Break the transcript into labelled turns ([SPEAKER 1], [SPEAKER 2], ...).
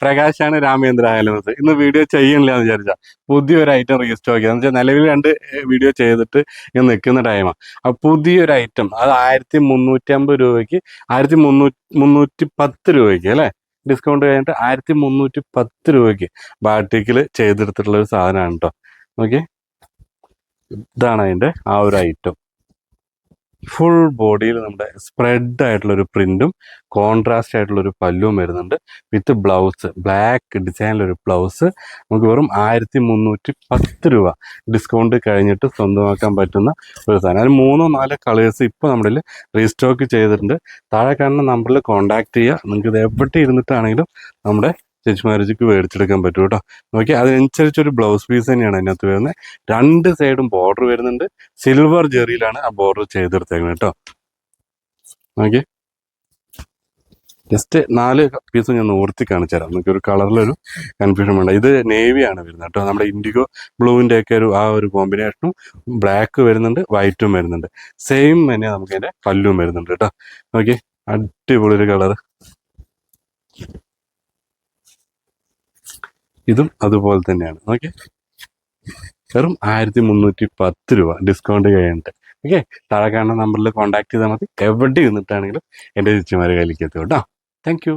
[SPEAKER 1] പ്രകാശാണ് രാമേന്ദ്ര ആയാലും ഇന്ന് വീഡിയോ ചെയ്യണില്ല എന്ന് വിചാരിച്ചാൽ പുതിയൊരു ഐറ്റം റീസ്റ്റോക്ക് ചെയ്യാന്ന് വെച്ചാൽ നിലവിൽ രണ്ട് വീഡിയോ ചെയ്തിട്ട് ഇങ്ങനെ നിൽക്കുന്ന ടൈമാണ് അപ്പൊ പുതിയൊരു ഐറ്റം അത് ആയിരത്തി മുന്നൂറ്റി അമ്പത് രൂപയ്ക്ക് ആയിരത്തി മുന്നൂറ്റി മുന്നൂറ്റി പത്ത് രൂപയ്ക്ക് അല്ലേ? ഡിസ്കൗണ്ട് കഴിഞ്ഞിട്ട് ആയിരത്തി മുന്നൂറ്റി പത്ത് രൂപയ്ക്ക് ബാട്ടിക്കിൽ ചെയ്തെടുത്തിട്ടുള്ള ഒരു സാധനമാണ് കേട്ടോ ഓക്കെ ഇതാണ് അതിന്റെ ആ ഒരു ഐറ്റം ഫുൾ ബോഡിയിൽ നമ്മുടെ സ്പ്രെഡ് ആയിട്ടുള്ള ഒരു പ്രിന്റും കോൺട്രാസ്റ്റ് ആയിട്ടുള്ള ഒരു പല്ലും വരുന്നുണ്ട്. വിത്ത് ബ്ലൗസ് ബ്ലാക്ക് ഡിസൈനിലൊരു ബ്ലൗസ് നമുക്ക് വെറും ആയിരത്തി മുന്നൂറ്റി പത്ത് രൂപ ഡിസ്കൗണ്ട് കഴിഞ്ഞിട്ട് സ്വന്തമാക്കാൻ പറ്റുന്ന ഒരു സാധനം. അതിന് മൂന്നോ നാലോ കളേഴ്സ് ഇപ്പോൾ നമ്മുടെ റീസ്റ്റോക്ക് ചെയ്തിട്ടുണ്ട്. താഴെ കാണുന്ന നമ്പറിൽ കോൺടാക്ട് ചെയ്യുക. നിങ്ങൾക്ക് ഇത് എവിടെ ഇരുന്നിട്ടാണെങ്കിലും നമ്മുടെ ചേച്ചി മാരേജിക്ക് മേടിച്ചെടുക്കാൻ പറ്റും കേട്ടോ. നോക്കി അതിനനുസരിച്ച് ഒരു ബ്ലൗസ് പീസ് തന്നെയാണ് അതിനകത്ത് വരുന്നത്. രണ്ട് സൈഡും ബോർഡർ വരുന്നുണ്ട്. സിൽവർ ജെറിയിലാണ് ആ ബോർഡർ ചെയ്തെടുത്തേക്കുന്നത് കേട്ടോ. നോക്കി ജസ്റ്റ് നാല് പീസ് ഞാൻ നിവർത്തി കാണിച്ചു തരാം. നമുക്ക് ഒരു കളറിലൊരു കൺഫ്യൂഷൻ വേണ്ട. ഇത് നേവിയാണ് വരുന്നത് കേട്ടോ. നമ്മുടെ ഇൻഡിഗോ ബ്ലൂവിന്റെ ഒക്കെ ഒരു ആ ഒരു കോമ്പിനേഷനും ബ്ലാക്ക് വരുന്നുണ്ട് വൈറ്റും വരുന്നുണ്ട്. സെയിം തന്നെ നമുക്ക് അതിന്റെ പല്ലും വരുന്നുണ്ട് കേട്ടോ. നോക്കി അടിപൊളി ഒരു കളർ ഇതും അതുപോലെ തന്നെയാണ്. ഓക്കെ വെറും ആയിരത്തി മുന്നൂറ്റി പത്ത് രൂപ ഡിസ്കൗണ്ട് കഴിഞ്ഞിട്ട്. ഓക്കെ താഴെ കാണുന്ന നമ്പറിൽ കോൺടാക്ട് ചെയ്താൽ മതി. എവിടെ ഇരുന്നിട്ടാണെങ്കിലും എന്റെ ചേച്ചിമാരെ കയ്യിലേക്ക് എത്തും കേട്ടോ താങ്ക്